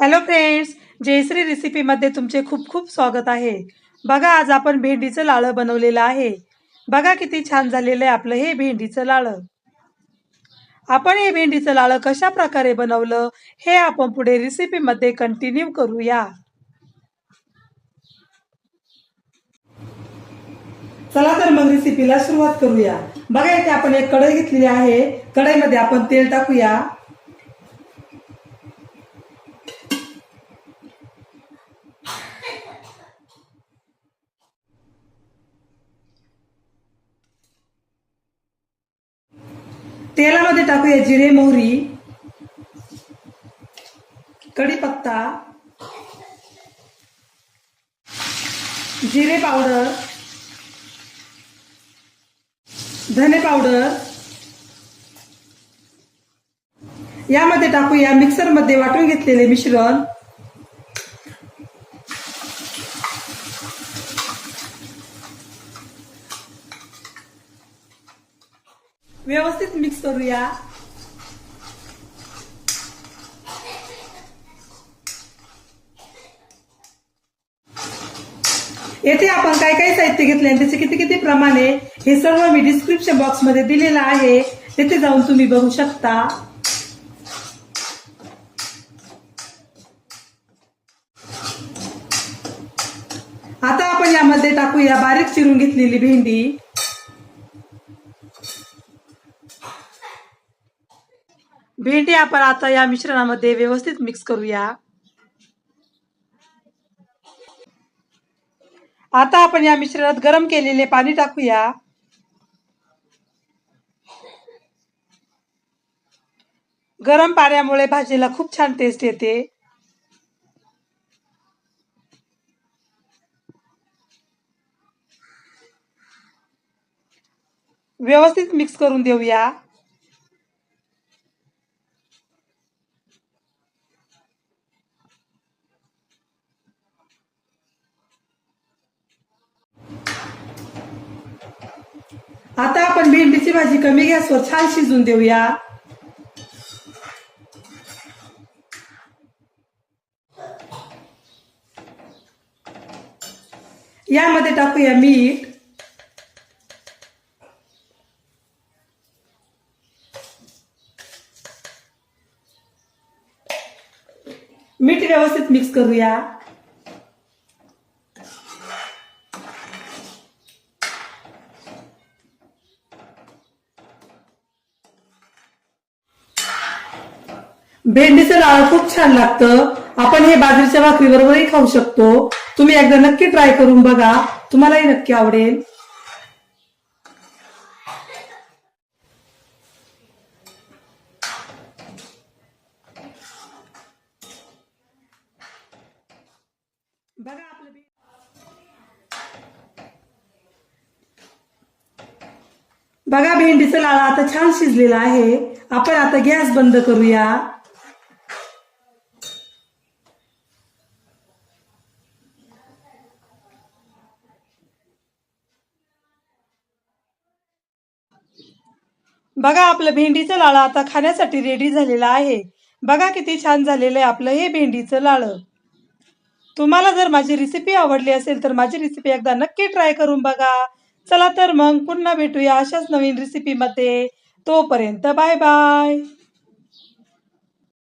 Hello friends Jayashree रेसिपीमध्ये तुमचे खूप खूप स्वागत आहे. बघा आज आपण भेंडीचं लाळं बनवलेलं आहे. बघा किती छान झालेलं आहे आपलं हे भेंडीचं लाळं. आपण हे भेंडीचं लाळं कशा प्रकारे बनवलं हे आपण पुढे रेसिपीमध्ये कंटिन्यू करूया. चला तर मग रेसिपीला सुरुवात करूया. बघा इथे आपण एक कढई घेतलेली आहे. कढईमध्ये आपण तेल टाकूया. तेलामध्ये टाकूया जिरे मोहरी कढीपत्ता जिरे पावडर धने पावडर. यामध्ये टाकूया मिक्सरमध्ये वाटून घेतलेले मिश्रण. व्यवस्थित मिक्स करूया. येथे आपण काय काय साहित्य घेतले आणि त्याचे किती किती प्रमाणे हे सर्व मी डिस्क्रिप्शन बॉक्समध्ये दिलेलं आहे. तिथे जाऊन तुम्ही बघू शकता. आता आपण यामध्ये टाकूया बारीक चिरून घेतलेली भेंडी. भेंडी आपण आता या मिश्रणामध्ये व्यवस्थित मिक्स करूया. आता आपण या मिश्रणात गरम केलेले पाणी टाकूया. गरम पाण्यामुळे भाजीला खूप छान टेस्ट येते. व्यवस्थित मिक्स करून देऊया. आता आपण भेंडीची भाजी कमी गॅसवर छान शिजून देऊया. यामध्ये टाकूया मीठ. मीठ व्यवस्थित मिक्स करूया. भेंडीचं लाळ खूप छान लागतं. आपण हे बाजरीच्या भाकरी बरोबरही खाऊ शकतो. तुम्ही एकदा नक्की ट्राय करून बघा. तुम्हालाही नक्की आवडेल. बघा आपलं बघा भेंडीचं लाळा आता छान शिजलेला आहे. आपण आता गॅस बंद करूया. बघा आपलं भेंडीचं लाळं आता खाण्यासाठी रेडी झालेलं आहे. बघा किती छान झालेलं आहे आपलं हे भेंडीचं लाळं. तुम्हाला जर माझी रेसिपी आवडली असेल तर माझी रेसिपी एकदा नक्की ट्राय करून बघा. चला तर मग पुन्हा भेटूया अशाच नवीन रेसिपीमध्ये तोपर्यंत बाय बाय